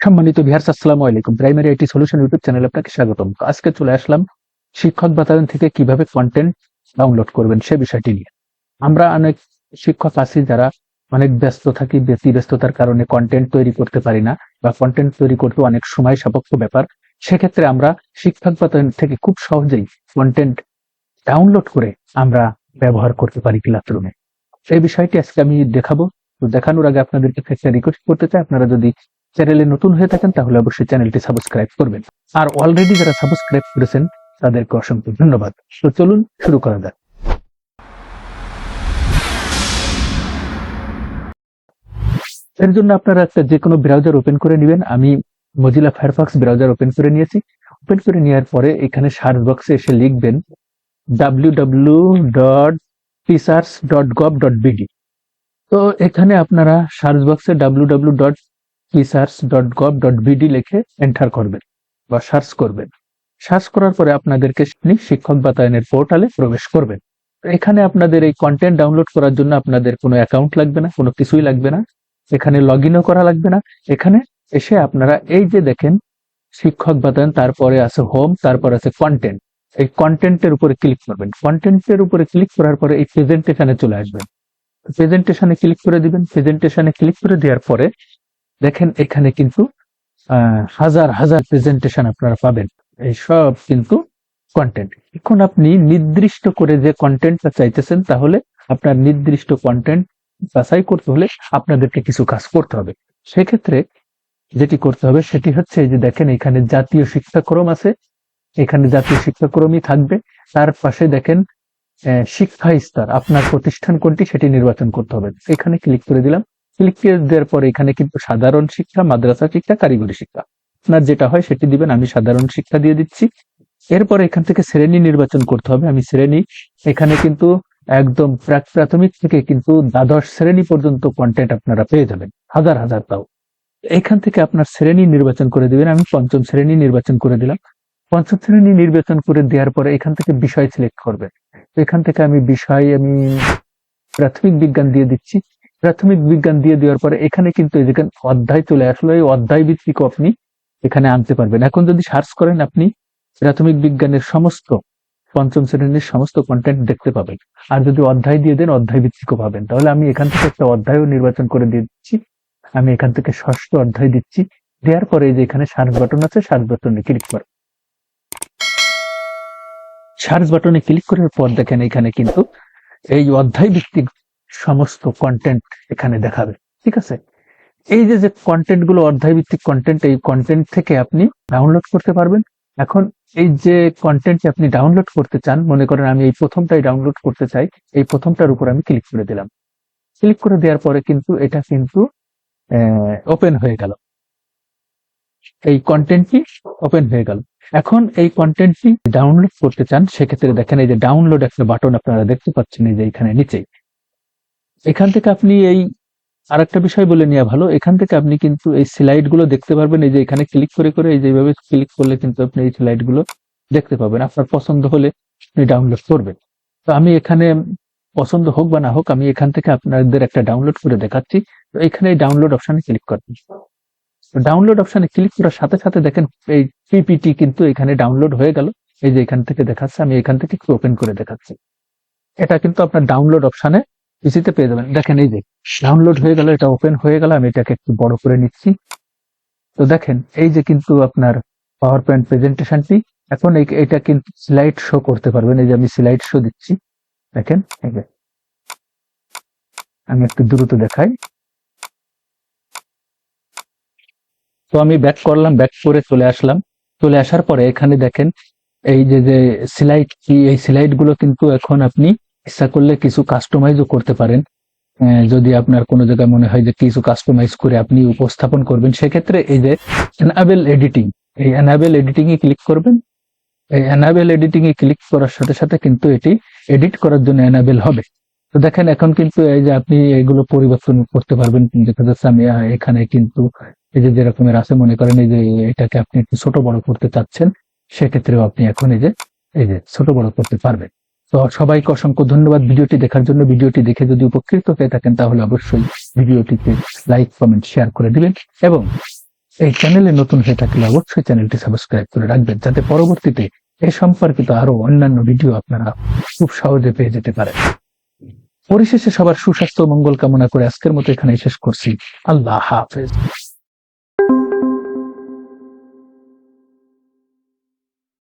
সম্মানিত বিহার আসসালামু আলাইকুম। প্রাইমারি আইটি সলিউশন ইউটিউব চ্যানেলে আপনাকে স্বাগতম। আজকে চলে আসলাম শিক্ষক বাতায়ন থেকে কীভাবে কন্টেন্ট ডাউনলোড করবেন সে বিষয়টি নিয়ে। আমরা অনেক শিক্ষক আছি যারা অনেক ব্যস্ত থাকি, ব্যক্তি ব্যস্ততার কারণে কন্টেন্ট তৈরি করতে পারি না বা কন্টেন্ট তৈরি করতে অনেক সময় সাপেক্ষ ব্যাপার। সেক্ষেত্রে আমরা শিক্ষক বাতায়ন থেকে খুব সহজেই কন্টেন্ট ডাউনলোড করে আমরা ব্যবহার করতে পারি ক্লাসরুমে এই বিষয়টি আজকে আমি দেখাবো। তো দেখানোর আগে আপনাদেরকে একটা রিকোয়েস্ট করতে চাই। আপনারা যদি চ্যানেলে নতুন হয়ে থাকেন, তাহলে অবশ্যই চ্যানেলটি সাবস্ক্রাইব করবেন। আর অলরেডি যারা সাবস্ক্রাইব করেছেন, তাদেরকে অসংখ্য ধন্যবাদ। তো চলুন শুরু করা যাক। এর জন্য আপনারা একটা যে কোনো ব্রাউজার ওপেন করে নেবেন। আমি মজিলা ফায়ারফক্স ব্রাউজার ওপেন করে নিয়েছি। ওপেন করে নেওয়ার পরে এখানে সার্চ বক্সে এসে লিখবেন W W dot teachers dot gov dot BD তো এখানে আপনারা সার্চ বক্সে W W dot research dot gov dot BD লিখে এন্টার করবেন বা সার্চ করবেন। সার্চ করার পরে আপনাদেরকে আপনি শিক্ষক বাতায়নের পোর্টালে প্রবেশ করবেন এখানে আপনাদের এই কন্টেন্ট ডাউনলোড করার জন্য আপনাদের কোনো অ্যাকাউন্ট লাগবে না, কোনো কিছুই লাগবে না। এখানে লগ করা লাগবে না। এখানে এসে আপনারা এই যে দেখেন, শিক্ষক বাতায়ন, তারপরে আছে হোম তারপর আছে কন্টেন্ট এই কন্টেন্টের উপরে ক্লিক করবেন। কন্টেন্টের উপরে ক্লিক করার পরে এই প্রেজেন্টেশনে চলে আসবেন। প্রেজেন্টেশনে ক্লিক করে দিবেন। প্রেজেন্টেশনে ক্লিক করে দেওয়ার পরে দেখেন এখানে কিন্তু হাজার হাজার প্রেজেন্টেশন আপনারা পাবেন। এই সব কিন্তু কন্টেন্ট এখন আপনি নির্দিষ্ট করে যে কন্টেন্টটা চাইতেছেন, তাহলে আপনার নির্দিষ্ট কন্টেন্ট বাছাই করতে হলে আপনাদেরকে কিছু কাজ করতে হবে। সেক্ষেত্রে যেটি করতে হবে, সেটি হচ্ছে যে দেখেন, এখানে জাতীয় শিক্ষাক্রম আছে। এখানে জাতীয় শিক্ষাক্রমই থাকবে। তার পাশে দেখেন শিক্ষা স্তর। আপনার প্রতিষ্ঠান কোনটি, সেটি নির্বাচন করতে হবে। এখানে ক্লিক করে দিলাম। দেওয়ার পরে এখানে কিন্তু সাধারণ শিক্ষা, মাদ্রাসা শিক্ষা, কারিগরি শিক্ষা। আপনার যেটা হয় সেটি দিবেন, আমি সাধারণ শিক্ষা দিয়ে দিচ্ছি। এরপর এখান থেকে শ্রেণি নির্বাচন করতে হবে। আমি শ্রেণি, এখানে কিন্তু একদম প্রাথমিক থেকে কিন্তু দ্বাদশ শ্রেণি পর্যন্ত কন্টেন্ট আপনারা পেয়ে যাবেন। হাজার হাজার তাও। এখান থেকে আপনার শ্রেণি নির্বাচন করে দিবেন। আমি পঞ্চম শ্রেণি নির্বাচন করে দিলাম। পঞ্চম শ্রেণি নির্বাচন করে দেওয়ার পরে এখান থেকে বিষয় সিলেক্ট করবেন। এখান থেকে আমি বিষয়, আমি প্রাথমিক বিজ্ঞান দিয়ে দিচ্ছি। প্রাথমিক বিজ্ঞান দিয়ে দেওয়ার পরে এখানে কিন্তু যেখানে অধ্যায় চলে আসলো, এই অধ্যায় ভিত্তিক আপনি এখানে আনতে পারবেন। এখন যদি সার্চ করেন, আপনি প্রাথমিক বিজ্ঞানের সমস্ত, পঞ্চম শ্রেণির সমস্ত কন্টেন্ট দেখতে পাবেন। আর যদি অধ্যায় দিয়ে দেন, অধ্যায় ভিত্তিকও পাবেন। তাহলে আমি এখান থেকে একটা অধ্যায়ও নির্বাচন করে দিচ্ছি। আমি এখান থেকে ষষ্ঠ অধ্যায় দিচ্ছি। দেওয়ার পরে যে এখানে সার্চ বাটন আছে সার্চ বাটনে ক্লিক করে সার্চ বাটনে ক্লিক করার পর দেখেন এখানে কিন্তু এই অধ্যায় ভিত্তিক সমস্ত কন্টেন্ট এখানে দেখাবে, ঠিক আছে? এই যে যে কন্টেন্টগুলো অধ্যায় ভিত্তিক কন্টেন্ট এই কন্টেন্ট থেকে আপনি ডাউনলোড করতে পারবেন। এখন এই যে কন্টেন্ট আপনি ডাউনলোড করতে চান, মনে করেন আমি এই প্রথমটাই ডাউনলোড করতে চাই, এই প্রথমটার উপর আমি ক্লিক করে দিলাম। ক্লিক করে দেওয়ার পরে কিন্তু এটা কিন্তু ওপেন হয়ে গেল। এই কন্টেন্টটি ওপেন হয়ে গেল। এখন এই কন্টেন্টটি ডাউনলোড করতে চান, সেক্ষেত্রে দেখেন এই যে ডাউনলোড একটা বাটন আপনারা দেখতে পাচ্ছেন, এই যে এখানে নিচেই। এখান থেকে আপনি এই আর একটা বিষয় বলে নেওয়া ভালো। এখান থেকে আপনি কিন্তু এই স্লাইডগুলো দেখতে পারবেন। এই যে এখানে ক্লিক করে করে, এই যে এইভাবে ক্লিক করলে কিন্তু আপনি এই স্লাইডগুলো দেখতে পাবেন। আপনার পছন্দ হলে আপনি ডাউনলোড করবেন। তো আমি এখানে পছন্দ হোক বা না হোক, আমি এখান থেকে আপনাদের একটা ডাউনলোড করে দেখাচ্ছি। তো এখানে এই ডাউনলোড অপশানে ক্লিক করবেন। ডাউনলোড অপশানে ক্লিক করার সাথে সাথে দেখেন, এই পিপিটি কিন্তু এখানে ডাউনলোড হয়ে গেল। এই যে এখান থেকে দেখাচ্ছে, আমি এখান থেকে ওপেন করে দেখাচ্ছি। এটা কিন্তু আপনার ডাউনলোড অপশনে পিসিতে পেয়ে যাবেন। দেখেন এই যে ডাউনলোড হয়ে গেল, এটা ওপেন হয়ে গেল, আমি এটাকে একটু বড় করে নিচ্ছি। তো দেখেন, এই যে কিন্তু আপনার পাওয়ার পয়েন্ট প্রেজেন্টেশনটি এখন এটা কিন্তু স্লাইড শো করতে পারবেন। এই যে আমি স্লাইড শো দিচ্ছি। দেখেন, এই যে। আমি একটু দ্রুত দেখাই। তো আমি ব্যাক করলাম ব্যাক করে চলে আসলাম। চলে আসার পরে এখানে দেখেন, এই যে যে স্লাইড কি এই স্লাইডগুলো কিন্তু এখন আপনি ইচ্ছা করলে কিছু কাস্টমাইজও করতে পারেন। যদি আপনার কোনো জায়গায় মনে হয় যে কিছু কাস্টমাইজ করে আপনি উপস্থাপন করবেন, সেক্ষেত্রে এই যে অ্যানাবেল এডিটিং এই এনাবেল এডিটিং ক্লিক করবেন। এই এনাবেল এডিটিং এ ক্লিক করার সাথে সাথে কিন্তু এটি এডিট করার জন্য অ্যানাবেল হবে। তো দেখেন, এখন কিন্তু এই যে আপনি এগুলো পরিবর্তন করতে পারবেন। দেখা যাচ্ছে আমি এখানে কিন্তু এই যে যেরকমের আছে, মনে করেন এই যে এটাকে আপনি একটু ছোট বড় করতে চাচ্ছেন, সেক্ষেত্রেও আপনি এখন এই যে এই যে ছোট বড় করতে পারবেন। তো সবাইকে অসংখ্য ধন্যবাদ ভিডিওটি দেখার জন্য। ভিডিওটি দেখে যদি উপকৃত হয়ে থাকেন, তাহলে অবশ্যই ভিডিওটিতে লাইক কমেন্ট শেয়ার করে দিবেন। এবং এই চ্যানেলে নতুন হয়ে থাকলে অবশ্যই চ্যানেলটি সাবস্ক্রাইব করে রাখবেন, যাতে পরবর্তীতে এ সম্পর্কিত আরও অন্যান্য ভিডিও আপনারা খুব সহজে পেয়ে যেতে পারেন। পরিশেষে সবার সুস্বাস্থ্য মঙ্গল কামনা করে আজকের মতো এখানে শেষ করছি। আল্লাহ হাফেজ।